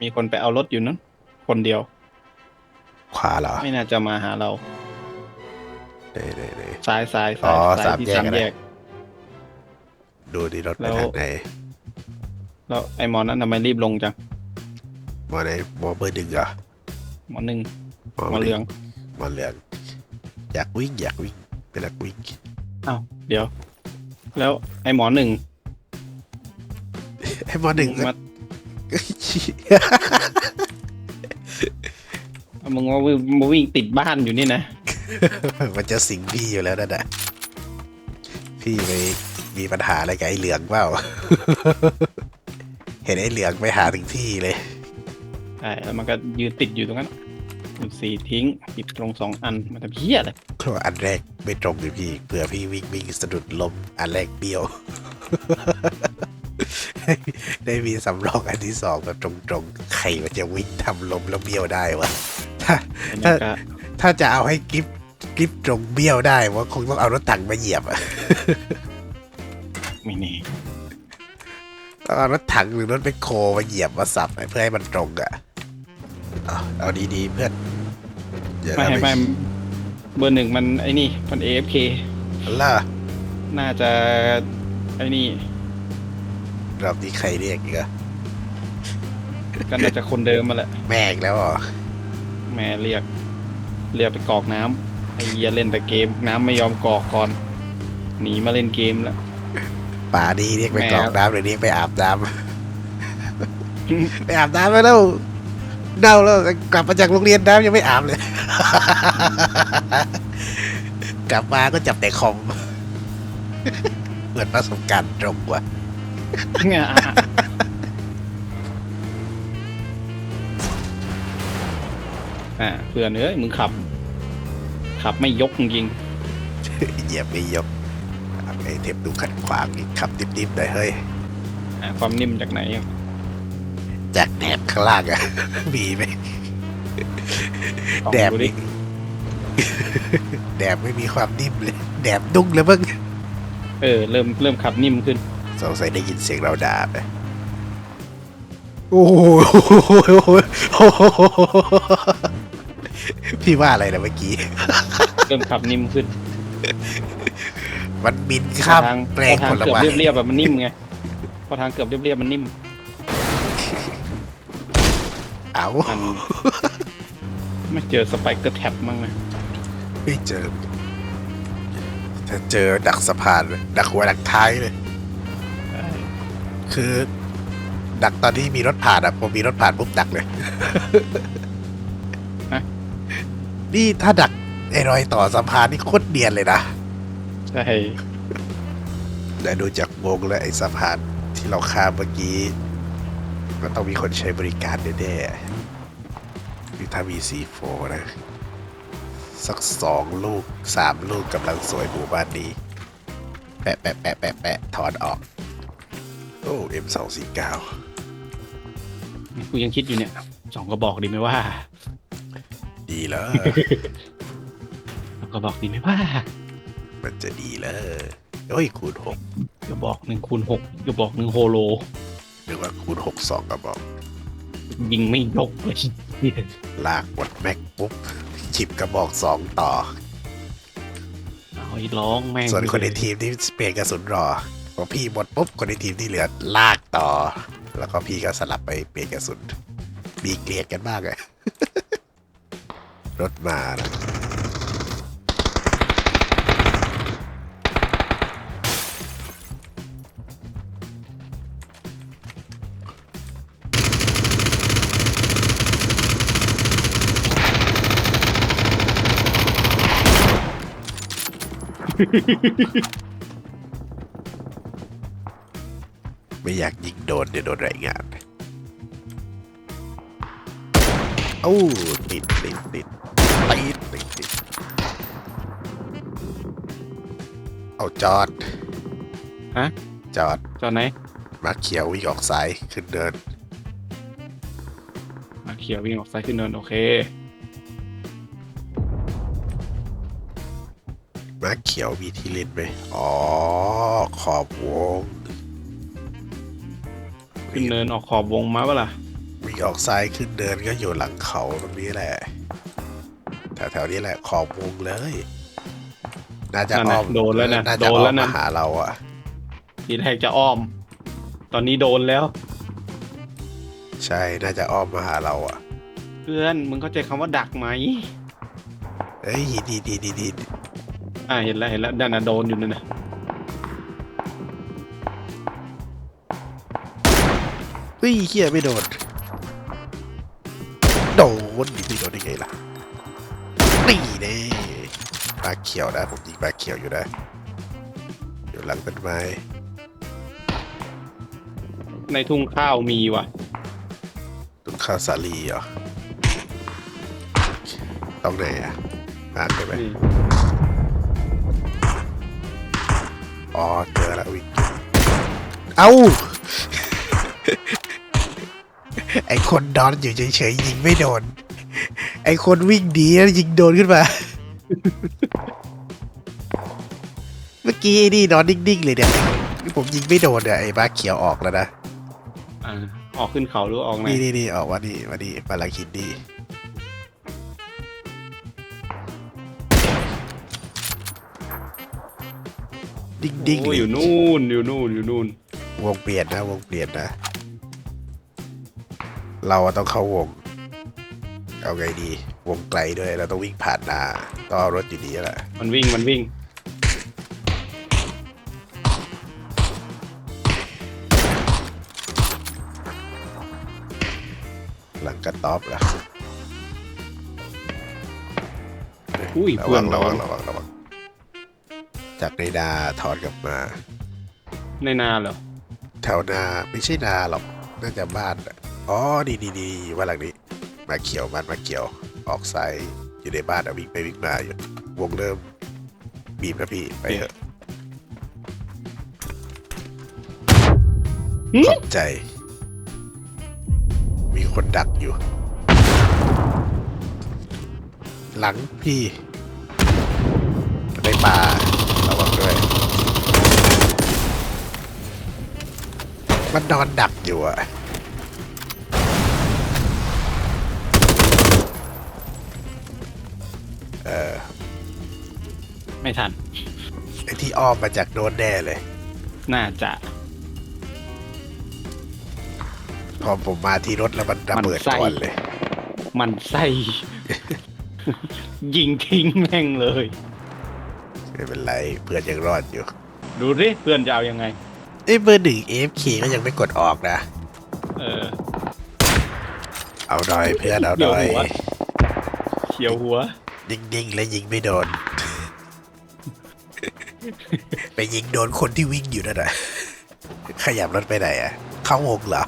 มีคนไปเอารถอยู่นั้นคนเดียว ขวาเหรอไม่น่าจะมาหาเราเด้เด้เด้ ซ้ายซ้ายอ๋ซ้ายอซ้ายที่สามสามแยกแยก ดูดิรถไปแล้ว ทางไหนแล้วไอ้หมอนั้นทำไมรีบลงจังมอไหนมอเบอร์หนึ่งเหรอหมอหนึ่งมอหมอเหลืองมอเหลืองอยากวิ่งอยากวิ่งเป็นนักวิ่งอ้าวเดี๋ยว แล้วไอ้หมอหนึ่งไอ้มอหนึ่งมา มึงว่าวิ่งมาวิ่งติดบ้านอยู่นี่นะ มันจะสิงพี่อยู่แล้วนั่นแหะพี่ไปมีปัญหาอะไรกับไอ้เหลืองเปล่า เห็นไอ้เหลืองไปหาถึงที่เลย ใช่แล้วมันก็ยืนติดอยู่ตรงนั้นมันสีทิ้งหยิบตรงสองอันมันทำเพี้ยอะไรเพราะว่าอันแรกไม่ตรงเลยพี่เผื่อพี่วิ่งวิ่งสะดุดล้มอันแรกเบี้ยว ได้มีสำรองอันที่สองแบบตรงๆ ใครมันจะวิ่งทำล้มแล้วเบี้ยวได้วะ ถ้าไอ้นั่นก็ถ้าจะเอาให้กิฟกิฟตรงเบี้ยวได้ว่าคงต้องเอารถถังมาเหยียบอะไม่แน่ต้องเอารถถังหรือรถไปโคมาเหยียบมาสับเพื่อให้มันตรงอะเอาเอาดีๆเพื่อนอย่าไม่ทำให้ให้ไม่เบอร์หนึ่งมันไอ้นี่มัน AFK ล่ะน่าจะไอ้นี่ รอบนี้ใครเรียกอีกอะก็น่าจะคนเดิมมาแหละ แม่อีกแล้วเหรอแม่เรียก เรียกไปกรอกน้ำไอ้เหี้ยเล่นแต่เกม น้ำไม่ยอมกรอกก่อน หนีมาเล่นเกมแล้ว ป่าดีเรียกไปแม่ กรอกน้ำหรือเรียกไปอาบน้ำ ไปอาบน้ำไปแล้วเน่าแล้วกลับมาจากโรงเรียนน้ำยังไม่อาบเลย กลับมาก็จับแต่คอม เหมือนประสบการณ์ตรงกว่า เนี่ยอะอะเพื่อนเอ้ยมึงขับ ขับไม่ยกจริงเหยียบไม่ยกเอาไอ้เทปดูขัดขวางอีกขับดิบๆหน่อยเฮ้ย ๆอะความนิ่มจากไหนอะจากแหนบข้างล่างอะ มีไหมลองแดบดูดินี่แดบไม่มีความนิ่มเลย แดบดุ้งเลยเพิ่งเออเริ่มเริ่มขับนิ่มขึ้น สงสัยได้ยินเสียงเราด่าไปโอ้โหพี่ว่าอะไรนะเมื่อกี้ เริ่มขับนิ่มขึ้น มันบินข้ามทางแปลงพอทาผงลเกือบไม้เรียบๆแบบมันนิ่มไงพอทางเกือบเรียบๆมันนิ่ม เอามันไม่เจอสไปเกอร์แท็บมั้งนะไม่เจอถ้าเจอดักสะพานเลยดักหัวดักท้ายเลยเออ คือ ดักตอนที่มีรถผ่านอะพอมีรถผ่านปุ๊บดักเลยนี่ถ้าดักไอ้รอยต่อสะพานนี่โคตรเนียนเลยนะใช่แต่ดูจากวงและไอ้สะพานที่เราข้ามเมื่อกี้มันต้องมีคนใช้บริการแน่ๆนี่ถ้ามีซีโฟนะ สักสองลูกสามลูกกำลังสวยหมู่บ้านนี้ แปะแปะแปะแปะแปะถอนออก โอ้ M สองสี่เก้ากูยังคิดอยู่เนี่ยสองกระบอกดีไหมว่าดีแล้วสองกระบอกดีไหมว่ามันจะดีแล้วโอ้ยคูณหกกระบอกหนึ่งคูณหกกระบอกหนึ่งโฮโลหรือว่าคูณหกสองกระบอก ยิงไม่ยกเลยลากหมดแม็กปุ๊บจิบกระบอกสองต่อเอาอีร้องแม่งส่วนคนในทีมที่เปลี่ยนกระสุนรอ พอพี่หมดปุ๊บคนในทีมที่เหลือลากต่อ แล้วก็พี่ก็สลับไปเปลี่ยนกระสุนมีเกลียดกันมากเลยรถมานะ ไม่อยากยิงโดนเดี๋ยวโดนรายงานเอ้าติดติดติดติดติดติดเอาจอดฮะ จอดจอไหน มาเขียววิ่งออกซ้ายขึ้นเดิน มาเขียววิ่งออกซ้ายขึ้นเนินโอเค มาเขียวมีที่เล่นไหมอ๋อ ขอบวง ขึ้นเนินออกขอบวงมาปะล่ะมีงออกซ้ายขึ้นเดินก็อยู่หลังเขาตรงนี้แหละแถวๆนี้แหละขอบวงเลย น่าจะนั่นอ้น่ะอมโดนแล้วนะน่าโดจะนอ้อแล้มวนะมาหาเราอะทีแรกจะอ้อม ตอนนี้โดนแล้ว ใช่น่าจะอ้อมมาหาเราอะเพื่อนมึงเข้าใจคำว่าดักไหมเอ้ยดีดีดีดีอ่าเห็นแล้วเห็นแล้วด้านน่ะโดนอยู่นั่นนะ ฮ้ยเฮียไม่โดน โดนไม่โดนได้ไงล่ะนี่เน่ปลาเขียวนะผมยิงปลาเขียวอยู่นะอยู่หลังต้นไม้ในทุ่งข้าวมีว่ะ ต้นข้าวสาลีเหรอต้องไหนอะอ่านได้ไหมนี่อ๋อเจอแล้ววิ่งเอ้า ไอคนนอนอยู่เฉยๆยิงไม่โดน ไอคนวิ่งหนียิงโดนขึ้นมา เมื่อกี้ไอ้นี่นอนนิ่งๆเลยเนี่ยนี่ผมยิงไม่โดนเนี่ยไอ้บ้าเขียวออกแล้วนะอ่าออกขึ้นเขาหรือออกไหนนี่นี่นี่ออกมานี่มานี่ปาลาคินนี่ดิ้งดิ้งโอ้เลยอยู่นู่นอยู่นู่นอยู่นู่นวงเปลี่ยนนะวงเปลี่ยนนะ เราอะต้องเข้าวง เอาไงดี วงไกลด้วย เราต้องวิ่งผ่านนาต้องเอารถอยู่ดีแหละมันวิ่งมันวิ่ง หลังกระต๊อบละอุ้ยระเพื่อวันงระวังเราระวังระวังจากในนาถอนกลับมา ในนาเหรอ แถวนาไม่ใช่นาหรอก น่าจะบ้านอะ อ๋อดีดีดีว่าหลังนี้ มาเขียวมันมาเขียว ออกซ้ายอยู่ในบ้านอะวิ่งไปวิ่งมาอยู่วงเริ่มบีบนะพี่ไปเถอะหึขอบใจ มีคนดักอยู่ หลังพี่ในป่าระวังด้วย มันนอนดักอยู่อะ เออไม่ทัน ไอที่อ้อมมาจากโดนแน่เลย น่าจะพอผมมาที่รถแล้วมันระเบิดมันไส้ก่อนเลย มันไส้ยิงทิ้งแม่งเลย ไม่เป็นไรเพื่อนยังรอดอยู่ ดูดิเพื่อนจะเอายังไงเอ้ยเบอร์หนึ่ง AFK ก็ยังไม่กดออกนะ เออ เอาหน่อยเพื่อนเอาหเดี๋ยวน่อยหัวเฉียวหัว นิ่งๆ และยิงไม่โดน ไปยิงโดนคนที่วิ่งอยู่นั่นน่ะขยับรถไปไหนอะ เข้าวงเหรอ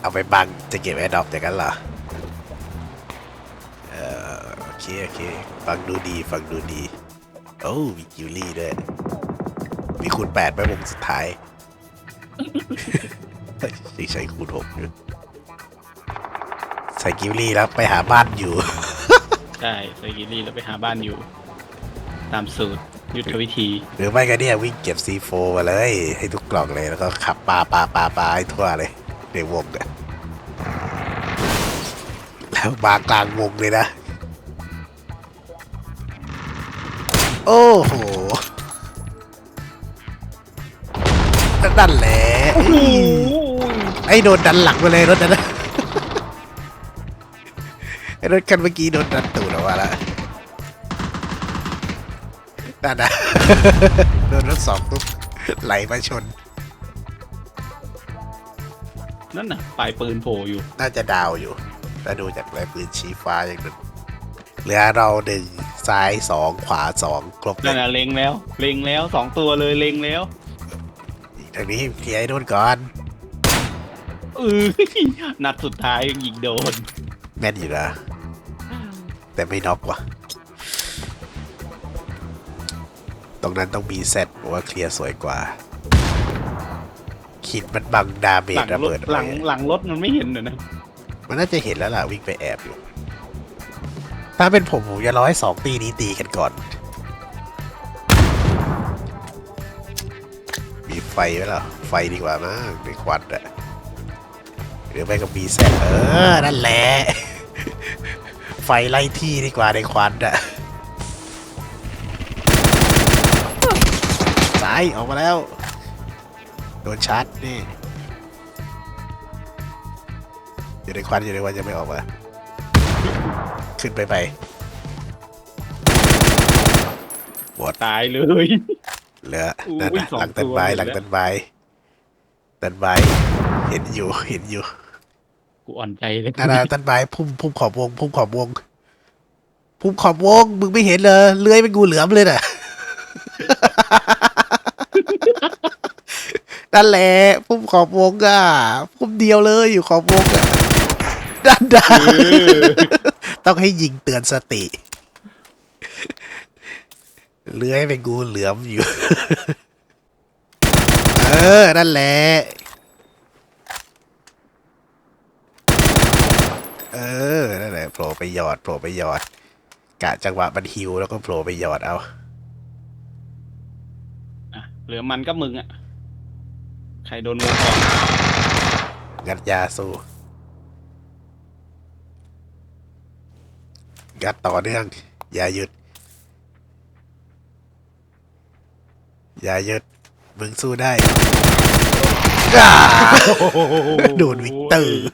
เอาไปบังจะเก็บแอร์ดรอปจากนั้นเหรอเออโอเคโอเค ฟังดูดีฟังดูดี โอ้มีกิวลี่ด้วย มีคูณแปดไปวงสุดท้ายใช้คูณหกอยู่ใส่กิวลี่แล้วไปหาบ้านอยู่ ช่ใส่กิลี่แล้วไปหาบ้านอยู่ ตามสูตรยุทธวิธี หรือไม่ก็เนี่ยวิ่งเก็บ C4 มาเลย ให้ทุกกล่องเลยแล้วก็ขับปาปาปาปาให้ทั่วเลยในวงเนี่ยแล้วมากลางวงเลยนะ โอ้โหนั่นแหละไอ้โดนดันหลังมาเลยรถนั้นนะไอ้ รถคันเมื่อกี้โดนดันตูดออกมาแล้วนั่นนะโดนรถสองตุ๊บไหลมาชน นั่นน่ะปลายปืนโผล่อยู่ น่าจะดาวอยู่ถ้าดูจากลายปืนชี้ฟ้าอย่างนั้นเหลือเราหนึ่งซ้ายสองขวาสองครบเลนั่นยน่ะเล็งแล้ว เล็งแล้วสองตัวเลยเล็งแล้วอีกทางนี้เคลียร์ไอ้นู่นก่อน เออนัดสุดท้ายยิงโดน แม่นอยู่นะ แต่ไม่น็อกว่ะ ตรงนั้นต้องมีเซตผมว่าเคลียร์สวยกว่าขีดมันบังดาเมหลัจงระรเบิถดหลังไว้หลังรถมันไม่เห็นเหรอนะ มันน่าจะเห็นแล้วล่ะวิ่งไปแอบอยู่ ถ้าเป็นผมผมจะรอให้สองตีนี้ตีกันก่อน มีไฟไหมล่ะ ไฟดีกว่ามากในควันอะหรือไม่ก็บีแซเออ นั่นแหละ ไฟไล่ที่ดีกว่าในควันอะซ้ายออกมาแล้ว โดนชาร์จนี่อยู่ในควันอยู่ในควันยังไม่ออกมา ขึ้นไปไปหมดตายเลยเหลืออุ้ยนั่นนะสองหลังตันตัวไม้เลยหลังนะตันไม้ตันไม้เห็นอยู่เห็นอยู่กูอ่อนใจเลยนั่นนะตันไม้พุ่มพุ่มขอบวงพุ่มขอบวง พุ่มขอบวงมึงไม่เห็นเลยเลื้อยเป็นงูเหลือมเลยน่ะ นั่นแหละพุ่มขอบวงอะพุ่มเดียวเลยอยู่ขอบวงอะด้านดาเออต้องให้ยิงเตือนสติ เลื้อยเป็นงูเหลือมอยู่ เออ นั่นแหละ เออ นั่นแหละโผล่ไปหยอดโผล่ไปหยอด กะจังหวะมันฮิวแล้วก็โผล่ไปหยอดเอาอะเหลือมันก็มึงอะ ใครโดนวงก่อนงัดยาสู้งัดต่อเนื่อง อย่าหยุด อย่าหยุด มึงสู้ได้ อ่าโดนวิกเตอร์